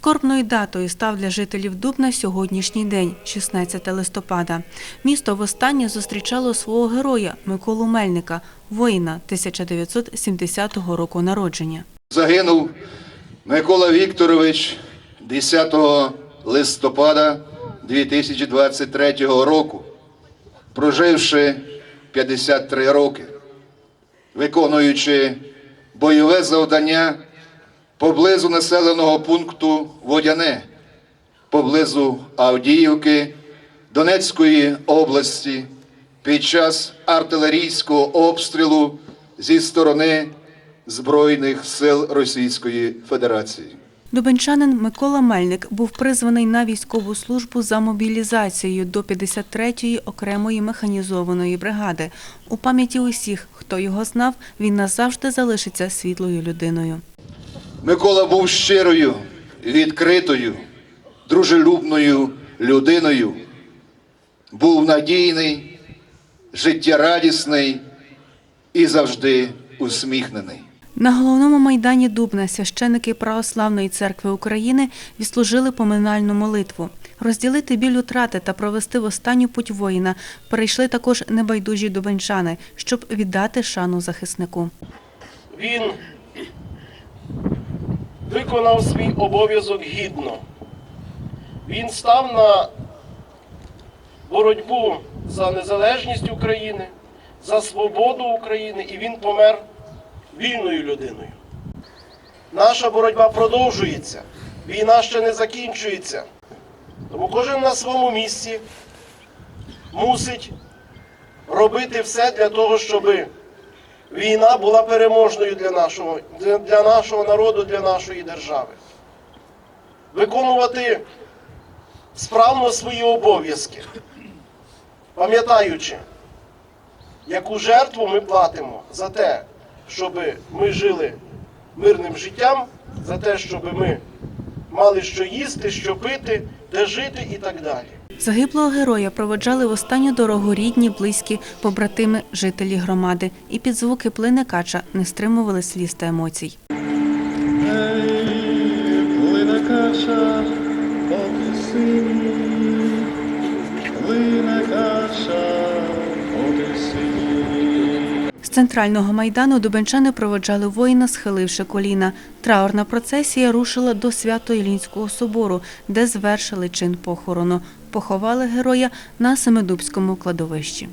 Скорбною датою став для жителів Дубна сьогоднішній день, 16 листопада. Місто востаннє зустрічало свого героя Миколу Мельника, воїна 1970 року народження. Загинув Микола Вікторович 10 листопада 2023 року, проживши 53 роки, виконуючи бойове завдання поблизу населеного пункту Водяне, поблизу Авдіївки Донецької області під час артилерійського обстрілу зі сторони Збройних сил Російської Федерації. Дубенчанин Микола Мельник був призваний на військову службу за мобілізацією до 53-ї окремої механізованої бригади. У пам'яті усіх, хто його знав, він назавжди залишиться світлою людиною. Микола був щирою, відкритою, дружелюбною людиною, був надійний, життєрадісний і завжди усміхнений. На головному майдані Дубна священики Православної церкви України відслужили поминальну молитву. Розділити біль утрати та провести в останню путь воїна перейшли також небайдужі дубенчани, щоб віддати шану захиснику. Він виконав свій обов'язок гідно. Він став на боротьбу за незалежність України, за свободу України, і він помер вільною людиною. Наша боротьба продовжується, війна ще не закінчується. Тому кожен на своєму місці мусить робити все для того, щоби війна була переможною для нашого, для, нашого народу, для нашої держави. Виконувати справно свої обов'язки, пам'ятаючи, яку жертву ми платимо за те, щоб ми жили мирним життям, за те, щоб ми мали що їсти, що пити, де жити і так далі. Загиблого героя проводжали в останню дорогу рідні, близькі, побратими, жителі громади. І під звуки плине кача не стримували сліз та емоцій. Плине каша центрального майдану дубенчани проводжали воїна, схиливши коліна. Траурна процесія рушила до Свято-Ілінського собору, де звершили чин похорону. Поховали героя на Семидубському кладовищі.